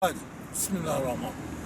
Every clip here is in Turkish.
Hadi. Bismillahirrahmanirrahim.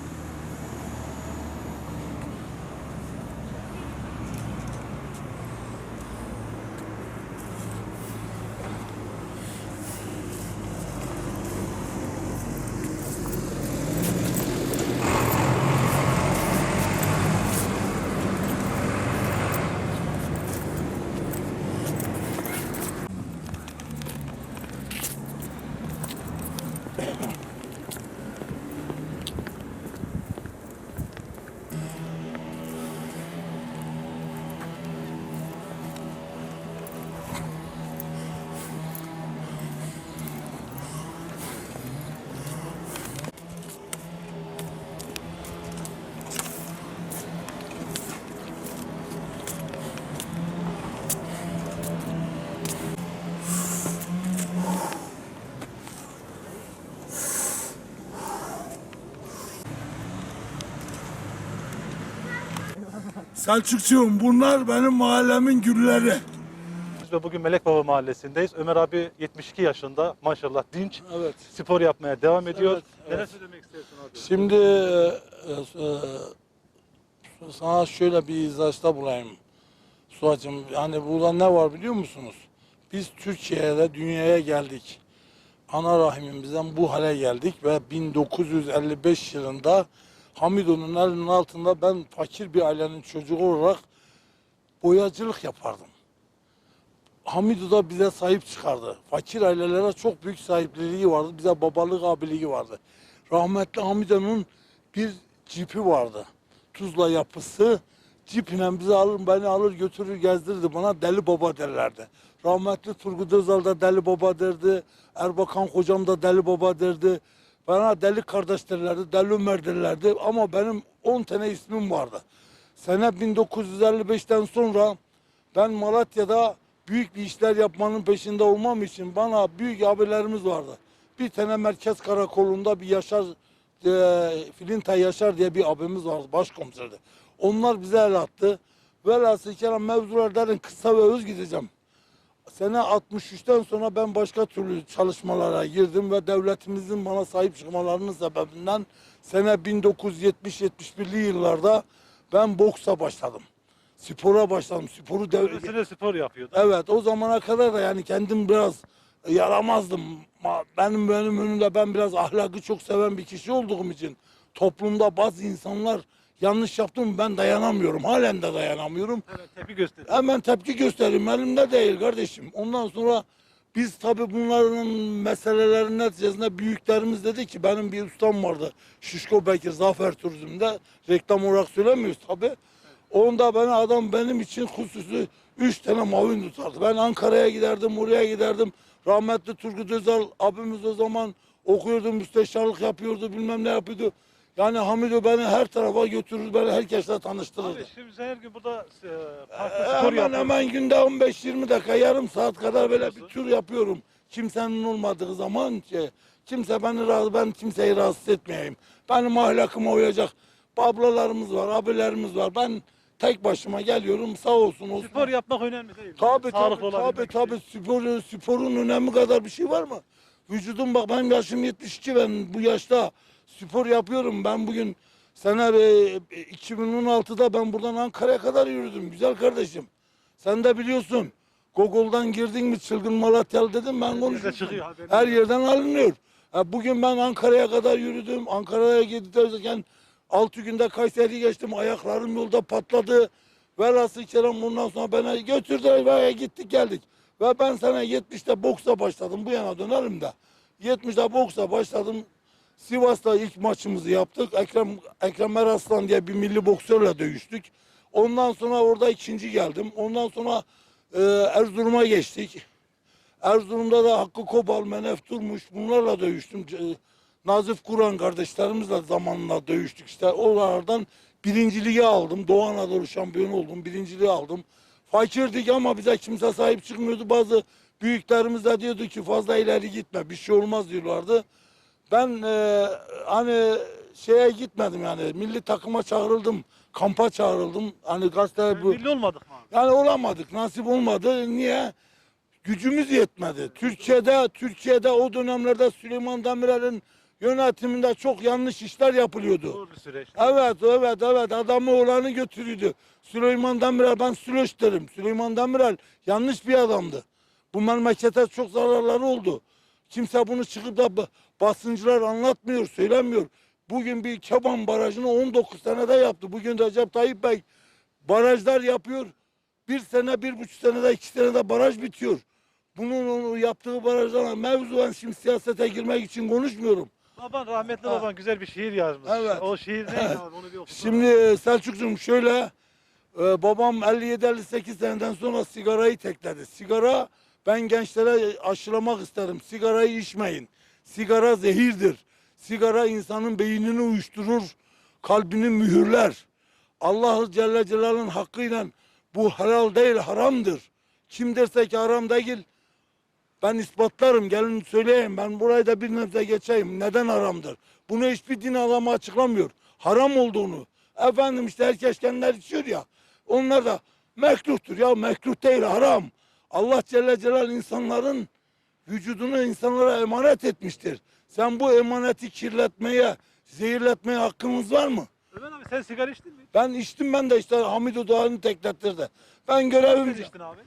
Selçukçuğum bunlar benim mahallemin gülleri. Biz de bugün Melek Baba Mahallesi'ndeyiz. Ömer abi 72 yaşında maşallah dinç. Evet. Spor yapmaya devam ediyor. Evet, Neler evet. söylemek istiyorsun abi? Şimdi e, e, sana şöyle bir izahta bulayım. Suat'cığım yani burada ne var biliyor musunuz? Biz Türkiye'de dünyaya geldik. Ana rahimimizden bu hale geldik ve 1955 yılında Hamido'nun elinin altında ben fakir bir ailenin çocuğu olarak boyacılık yapardım. Hamido da bize sahip çıkardı. Fakir ailelere çok büyük sahipliliği vardı. Bize babalık abiliği vardı. Rahmetli Hamido'nun bir cipi vardı. Tuzla yapısı. Ciple bizi alır, beni alır götürür gezdirirdi. Bana deli baba derlerdi. Rahmetli Turgut Özal da deli baba derdi. Erbakan hocam da deli baba derdi. Bana deli kardeş derlerdi, deli Ömer derlerdi. Ama benim 10 tane ismim vardı. Sene 1955'ten sonra ben Malatya'da büyük bir işler yapmanın peşinde olmam için bana büyük abilerimiz vardı. Bir tane merkez karakolunda bir Yaşar, e, Filinta Yaşar diye bir abimiz vardı, başkomiserdi. Onlar bize el attı. Velhasıl kelam mevzular derin kısa ve öz gideceğim. Sene 63'ten sonra ben başka türlü çalışmalara girdim ve devletimizin bana sahip çıkmalarının sebebinden sene 1970-71'li yıllarda ben boksa başladım. Spora başladım. Sporu dev... Spor yapıyordu. Evet o zamana kadar da yani kendim biraz yaramazdım. Ma- Benim benim önümde ben biraz ahlakı çok seven bir kişi olduğum için toplumda bazı insanlar yanlış yaptı mı ben dayanamıyorum. Halen de dayanamıyorum. Hemen tepki göster. Hemen tepki gösteririm. Elimde değil kardeşim. Ondan sonra biz tabii bunların meselelerin neticesinde büyüklerimiz dedi ki benim bir ustam vardı. Şişko Bekir Zafer Turizm'de reklam olarak söylemiyoruz tabii. Onda bana adam benim için hususi üç tane mavin tutardı. Ben Ankara'ya giderdim, oraya giderdim. Rahmetli Turgut Özal abimiz o zaman okuyordu, müsteşarlık yapıyordu, bilmem ne yapıyordu. Yani Hamido beni her tarafa götürür, beni herkesle tanıştırırdı. Abi şimdi sen her gün burada e, farklı Ee, spor hemen yapıyorsun. hemen günde 15-20 dakika yarım saat kadar böyle bir Yapıyorsun. tur yapıyorum. Kimsenin olmadığı zaman ki kimse beni razı ben kimseyi rahatsız etmeyeyim. Benim ahlakıma uyacak ablalarımız var, abilerimiz var. Ben tek başıma geliyorum sağ olsun olsun. Spor yapmak önemli değil. mi? Tabii Sağlıklı tabii tabii olabilmek tabii için. spor, sporun önemi kadar bir şey var mı? Vücudum bak benim yaşım 72 ben bu yaşta spor yapıyorum. Ben bugün sene e, 2016'da ben buradan Ankara'ya kadar yürüdüm güzel kardeşim. Sen de biliyorsun. Google'dan girdin mi çılgın Malatyalı dedim ben yerde konuşurum. çıkıyor, haberin Her yerden alınıyor. Ha, bugün ben Ankara'ya kadar yürüdüm. Ankara'ya giderken 6 günde Kayseri geçtim. Ayaklarım yolda patladı. Velhasıl kelam bundan sonra beni götürdüler ve gittik geldik. Ve ben sene 70'te boksa başladım. Bu yana dönelim de. 70'te boksa başladım. Sivas'ta ilk maçımızı yaptık. Ekrem, Ekrem Eraslan diye bir milli boksörle dövüştük. Ondan sonra orada ikinci geldim. Ondan sonra e, Erzurum'a geçtik. Erzurum'da da Hakkı Kobal, Menef Durmuş bunlarla dövüştüm. C- Nazif Kur'an kardeşlerimizle zamanla dövüştük işte. Oralardan birinciliği aldım. Doğu Anadolu şampiyonu oldum. Birinciliği aldım. Fakirdik ama bize kimse sahip çıkmıyordu. Bazı büyüklerimiz de diyordu ki fazla ileri gitme bir şey olmaz diyorlardı. Ben e, hani şeye gitmedim yani milli takıma çağrıldım. Kampa çağrıldım. Hani gazete bu... Milli olmadık mı abi? Yani olamadık, nasip olmadı. Niye? Gücümüz yetmedi. Türkiye'de Türkiye'de o dönemlerde Süleyman Demirel'in yönetiminde çok yanlış işler yapılıyordu. Bir süreç. Evet, evet, evet. Adamı oğlanı götürüyordu. Süleyman Demirel, ben Süloş derim. Süleyman Demirel yanlış bir adamdı. Bu memlekete çok zararları oldu. Kimse bunu çıkıp da ba- basıncılar anlatmıyor, söylemiyor. Bugün bir Keban Barajı'nı 19 senede yaptı. Bugün Recep Tayyip Bey barajlar yapıyor. Bir sene, bir buçuk senede, iki senede baraj bitiyor. Bunun onu yaptığı barajlarla mevzu ben şimdi siyasete girmek için konuşmuyorum. Baban rahmetli Ha. baban güzel bir şiir yazmış. Evet. O şiir neydi abi onu bir okusana. Şimdi e, Selçukcuğum şöyle e, babam 57-58 seneden sonra sigarayı tekledi. Sigara ben gençlere aşılamak isterim. Sigarayı içmeyin. Sigara zehirdir. Sigara insanın beynini uyuşturur, kalbini mühürler. Allah Celle Celal'ın hakkıyla bu helal değil haramdır. Kim derse ki haram değil ben ispatlarım gelin söyleyeyim ben burayı da bir nebze geçeyim. Neden haramdır? Bunu hiçbir din adamı açıklamıyor. Haram olduğunu. Efendim işte herkes kendileri içiyor ya. Onlar da mekruhtur ya mekruh değil haram. Allah Celle Celal insanların vücudunu insanlara emanet etmiştir. Sen bu emaneti kirletmeye, zehirletmeye hakkınız var mı? Ömer abi sen sigara içtin mi? Ben içtim ben de işte Hamid Doğan'ı teklettirdi. Ben görevim, Sen içtin abi.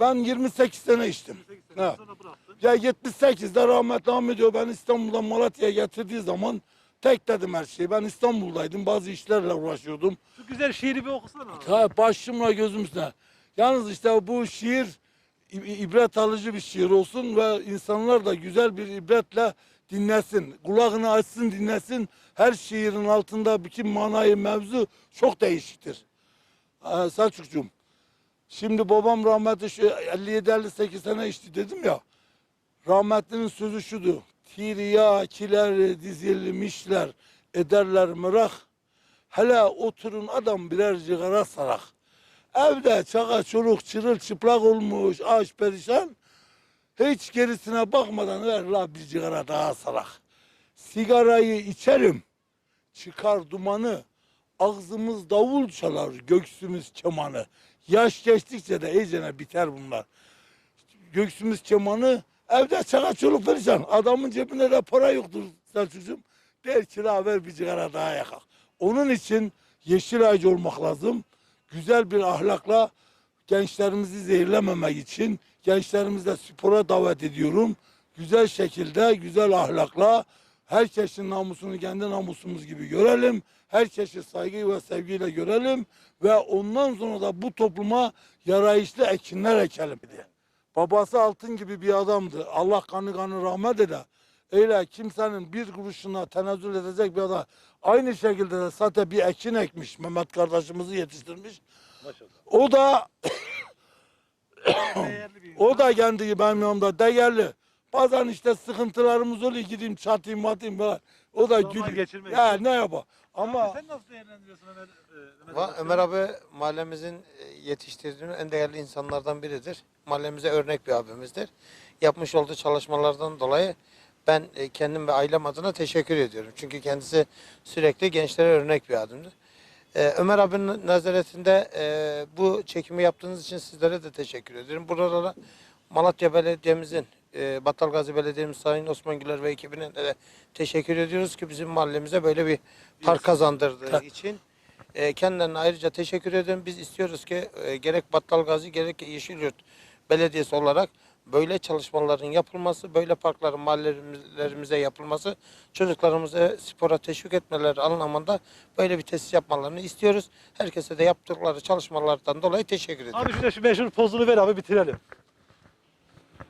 ben 28 sene içtim. 28 sene Evet. sonra bıraktın. Ya 78'de rahmetli Ahmet Hoca ben İstanbul'dan Malatya'ya getirdiği zaman tek dedim her şeyi. Ben İstanbul'daydım. Bazı işlerle uğraşıyordum. Şu güzel şiiri bir okusana abi. Ha, başımla gözüm üstüne. Yalnız işte bu şiir ibret alıcı bir şiir olsun ve insanlar da güzel bir ibretle dinlesin. Kulağını açsın dinlesin. Her şiirin altında bütün manayı mevzu çok değişiktir. Ee, Selçukcuğum. Şimdi babam rahmetli şu 57-58 sene içti dedim ya. Rahmetlinin sözü şudu. Tiryakiler dizilmişler ederler mırak. Hele oturun adam birer cigara sarak. Evde çaka çoluk çırılçıplak olmuş aç perişan. Hiç gerisine bakmadan ver la bir cigara daha sarak. Sigarayı içerim. Çıkar dumanı. Ağzımız davul çalar, göksümüz kemanı. Yaş geçtikçe de iyicene biter bunlar. Göksümüz kemanı, evde çaka çoluk perişan. Adamın cebinde de para yoktur Selçukcuğum. Der kira ver bir cigara daha yakak. Onun için yeşil ağacı olmak lazım. Güzel bir ahlakla gençlerimizi zehirlememek için gençlerimizle spora davet ediyorum. Güzel şekilde, güzel ahlakla herkesin namusunu kendi namusumuz gibi görelim. Herkesi saygı ve sevgiyle görelim ve ondan sonra da bu topluma yarayışlı ekinler ekelim diye. Babası altın gibi bir adamdı. Allah kanı kanı rahmet ede. Öyle kimsenin bir kuruşuna tenezzül edecek bir adam. Aynı şekilde de zaten bir ekin ekmiş. Mehmet kardeşimizi yetiştirmiş. Maşallah. O da Değerli bir o da kendi benim yanımda değerli. Bazen işte sıkıntılarımız oluyor gideyim çatayım matayım falan. O da Zaman gülüyor. geçirmek Ya için. ne yapar? Ama Ama sen nasıl değerlendiriyorsun Ömer? e, Ömer, Va- abi? Ömer abi mahallemizin e, yetiştirdiğimiz en değerli insanlardan biridir. Mahallemize örnek bir abimizdir. Yapmış olduğu çalışmalardan dolayı ben e, kendim ve ailem adına teşekkür ediyorum. Çünkü kendisi sürekli gençlere örnek bir adamdır. E, Ömer abinin nazaretinde e, bu çekimi yaptığınız için sizlere de teşekkür ederim. Buralara Malatya Belediye'mizin, e, Battalgazi Belediye'miz Sayın Osman Güler ve ekibine de teşekkür ediyoruz ki bizim mahallemize böyle bir park kazandırdığı için. E, kendilerine ayrıca teşekkür ederim. Biz istiyoruz ki e, gerek Battalgazi gerek Yeşilyurt Belediyesi olarak böyle çalışmaların yapılması, böyle parkların mahallelerimize yapılması, çocuklarımızı spora teşvik etmeleri anlamında böyle bir tesis yapmalarını istiyoruz. Herkese de yaptıkları çalışmalardan dolayı teşekkür ederim. Abi şöyle şu meşhur pozunu ver abi bitirelim.